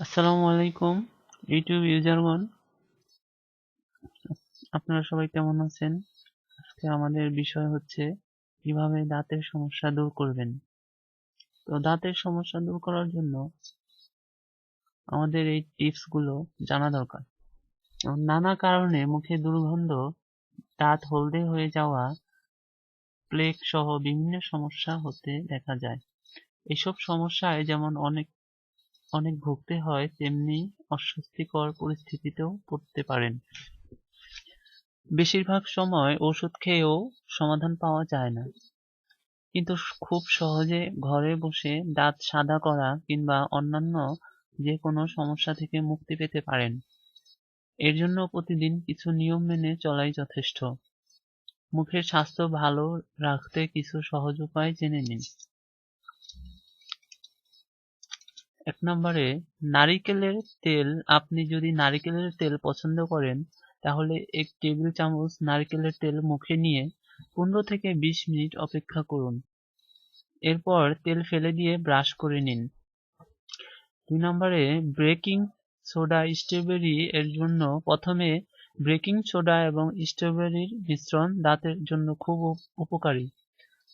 আসসালামু আলাইকুম ইউটিউব ইউজারগণ আপনারা সবাই কেমন আছেন? আজকে আমাদের বিষয় হচ্ছে, কীভাবে দাঁতের সমস্যা দূর করবেন? তো দাঁতের সমস্যা দূর করার জন্য আমাদের এই টিপসগুলো জানা দরকার। নানা কারণে মুখে দুর্গন্ধ, দাঁত হলদে হয়ে যাওয়া প্লেগ সহ বিভিন্ন সমস্যা হতে দেখা যায়। এসব সমস্যায় যেমন অনেক অনেক ভুগতে হয়, তেমনি অস্বস্তিকর পরিস্থিতিতেও পড়তে পারেন। বেশিরভাগ সময় ওষুধ খেয়েও সমাধান পাওয়া যায় না। কিন্তু খুব সহজে ঘরে বসে দাঁত সাদা করা কিংবা অন্যান্য যে কোনো সমস্যা থেকে মুক্তি পেতে পারেন। এর জন্য প্রতিদিন কিছু নিয়ম মেনে চলাই যথেষ্ট। মুখের স্বাস্থ্য ভালো রাখতে কিছু সহজ উপায় জেনে নিন। এক নম্বরে, নারিকেলের তেল, আপনি যদি নারিকেলের তেল পছন্দ করেন, তাহলে এক টেবিল চামচ নারিকেলের তেল মুখে নিয়ে পনেরো থেকে বিশ মিনিট অপেক্ষা করুন। এরপর তেল ফেলে দিয়ে ব্রাশ করে নিন। দুই নম্বরে ব্রেকিং সোডা স্ট্রবেরি এর জন্য প্রথমে ব্রেকিং সোডা এবং স্ট্রবেরির মিশ্রণ দাঁতের জন্য খুব উপকারী।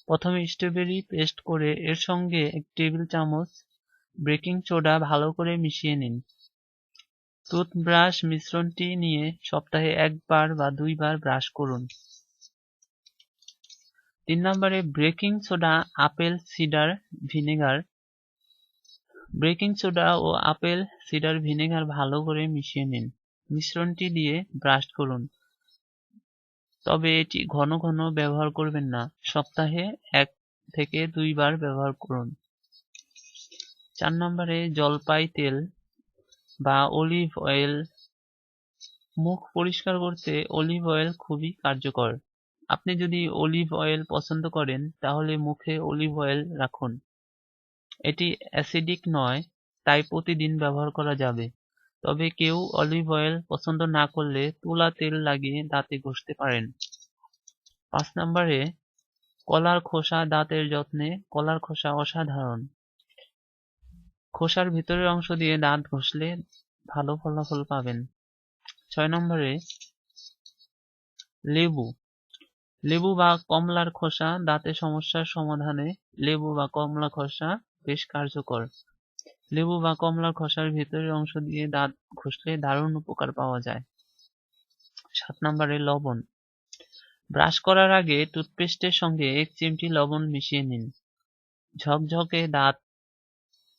প্রথমে স্ট্রবেরি পেস্ট করে এর সঙ্গে এক টেবিল চামচ বেকিং সোডা ভালো করে মিশিয়ে নিন। টুথব্রাশ মিশ্রণটি নিয়ে সপ্তাহে একবার বা দুইবার ব্রাশ করুন। তিন নম্বরে breaking soda apple cider vinegar. Breaking soda ও আপেল সিডার ভিনেগার ভালো করে মিশিয়ে নিন। মিশ্রণটি দিয়ে ব্রাশ করুন। তবে এটি ঘন ঘন ব্যবহার করবেন না। সপ্তাহে এক থেকে দুইবার ব্যবহার করুন। চার নম্বরে জলপাই তেল বা অলিভ অয়েল মুখ পরিষ্কার করতে অলিভ অয়েল খুবই কার্যকর। আপনি যদি অলিভ অয়েল পছন্দ করেন, তাহলে মুখে অলিভ অয়েল রাখুন। এটি অ্যাসিডিক নয়, তাই প্রতিদিন ব্যবহার করা যাবে। তবে কেউ অলিভ অয়েল পছন্দ না করলে তুলা তেল লাগিয়ে দাঁতে ঘষতে পারেন। পাঁচ নম্বরে কলার খোসা দাঁতের যত্নে। কলার খোসা অসাধারণ। খোসার ভিতরের অংশ দিয়ে দাঁত ঘষলে ভালো ফলাফল পাবেন। ছয় নম্বরে, লেবু। লেবু বা কমলার খোসা দাঁতের সমস্যার সমাধানে লেবু বা কমলা খোসা বেশ কার্যকর। লেবু বা কমলার খোসার ভিতরের অংশ দিয়ে দাঁত ঘষলে দারুণ উপকার পাওয়া যায়। সাত নম্বরে, লবণ। ব্রাশ করার আগে টুথপেস্টের সঙ্গে এক চিমটি লবণ মিশিয়ে নিন। ঝকঝকে দাঁত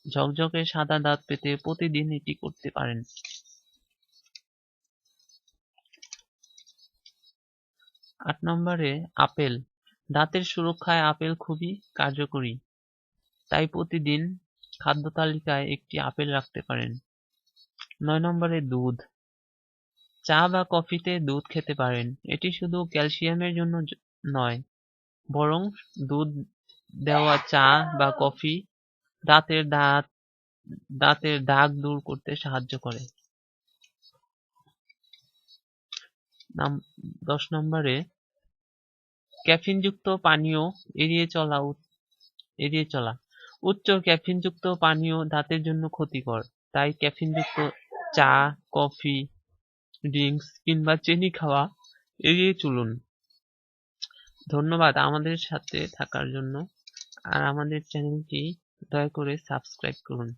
ঝকঝকে সাদা দাঁত পেতে প্রতিদিন এটি করতে পারেন। আট নম্বরে আপেল। দাঁতের সুরক্ষায় আপেল খুবই কার্যকরী। তাই প্রতিদিন খাদ্য তালিকায় একটি আপেল রাখতে পারেন। নয় নম্বরে দুধ। চা বা কফিতে দুধ খেতে পারেন। এটি শুধু ক্যালসিয়ামের জন্য নয়, বরং দুধ দেওয়া চা বা কফি দাঁতের দাঁত, দাঁতের দাগ দূর করতে সাহায্য করে। দশ নম্বরে, ক্যাফিনযুক্ত পানীয় এড়িয়ে চলা এড়িয়ে চলা। উচ্চ ক্যাফিনযুক্ত পানীয় দাঁতের জন্য ক্ষতিকর। তাই ক্যাফিনযুক্ত চা, কফি, ড্রিঙ্কস কিংবা চিনি খাওয়া এড়িয়ে চলুন। ধন্যবাদ আমাদের সাথে থাকার জন্য। আর আমাদের চ্যানেলটি দয়া করে সাবস্ক্রাইব করুন।